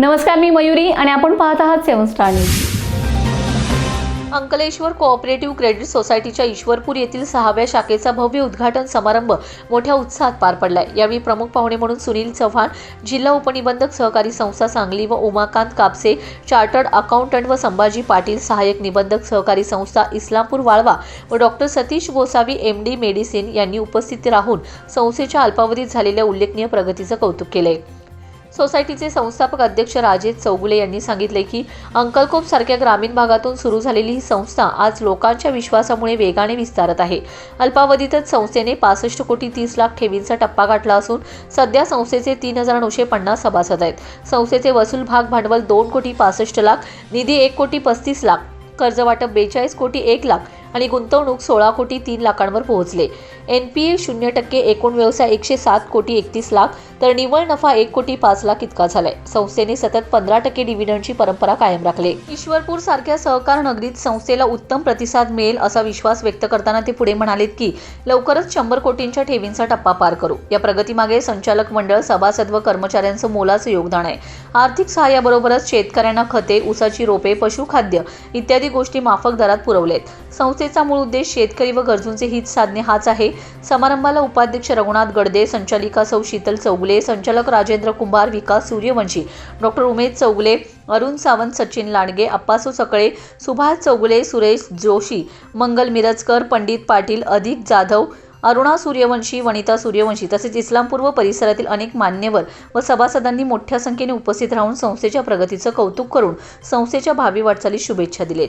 नमस्कार मी मयुरी आणि आपण पाहत आहात seven star news. Ankleshwar cooperative credit सोसायटीच्या ईश्वरपूर येथील सहाव्या शाखेचा भव्य उद्घाटन समारंभ मोठ्या उत्साहात पार पडलाय. यावेळी प्रमुख पाहुणे म्हणून सुनील चव्हाण जिल्हा उपनिबंधक सहकारी संस्था सांगली व उमाकांत कापसे चार्टर्ड अकाउंटंट व संभाजी पाटील सहाय्यक निबंधक सहकारी संस्था इस्लामपूर वाळवा व doctor Satish Gosavi M D medicine यांनी उपस्थित राहून संस्थेच्या अल्पावधीत झालेल्या उल्लेखनीय प्रगतीचं कौतुक केलंय. सोसायटीचे संस्थापक अध्यक्ष राजेश चौगुले यांनी सांगितले की अंकलकोप सारख्या ग्रामीण भागातून सुरू झालेली ही संस्था आज लोकांच्या विश्वासामुळे वेगाने विस्तारत आहे. अल्पावधीतच संस्थेने पासष्ट कोटी तीस लाख ठेवींचा टप्पा गाठला असून सध्या संस्थेचे तीन हजार नऊशे पन्नास सभासद आहेत. संस्थेचे वसूल भाग भांडवल दोन कोटी पासष्ट लाख निधी एक कोटी पस्तीस लाख कर्ज वाटप बेचाळीस कोटी एक लाख आणि गुंतवणूक सोळा कोटी तीन लाखांवर पोहोचले. एन पी ए शून्य टक्के एकूण व्यवसाय एकशे सात कोटी एकतीस लाख तर निव्वळ नफा एक कोटी पाच लाख इतका झालाय. संस्थेने सतत पंधरा टक्के डिव्हिडंडची परंपरा कायम राखली. ईश्वरपूर सारख्या सहकार नगरीत संस्थेला उत्तम प्रतिसाद मिळेल असा विश्वास व्यक्त करताना ते पुढे म्हणालेत की लवकरच शंभर कोटींच्या ठेवींचा टप्पा पार करू. या प्रगतीमागे संचालक मंडळ सभासद व कर्मचाऱ्यांचं मोलाचं योगदान आहे. आर्थिक सहाय्याबरोबरच शेतकऱ्यांना खते ऊसाची रोपे पशुखाद्य इत्यादी गोष्टी माफक दरात पुरवलेत. संस्थेचा मूळ उद्देश शेतकरी व गरजूंचे हित साधणे हाच आहे. समारंभाला उपाध्यक्ष रघुनाथ गडदे संचालिका सौ शीतल चौगुले संचालक राजेंद्र कुंभार विकास सूर्यवंशी डॉक्टर उमेद चौगुले अरुण सावंत सचिन लांडगे अप्पासू सकळे सुभाष चौगुले सुरेश जोशी मंगल मिरजकर पंडित पाटील अधिक जाधव अरुणा सूर्यवंशी वनिता सूर्यवंशी तसेच इस्लामपूर्व परिसरातील अनेक मान्यवर व सभासदांनी मोठ्या संख्येने उपस्थित राहून संस्थेच्या प्रगतीचं कौतुक करून संस्थेच्या भावी वाटचालीस शुभेच्छा दिलेत.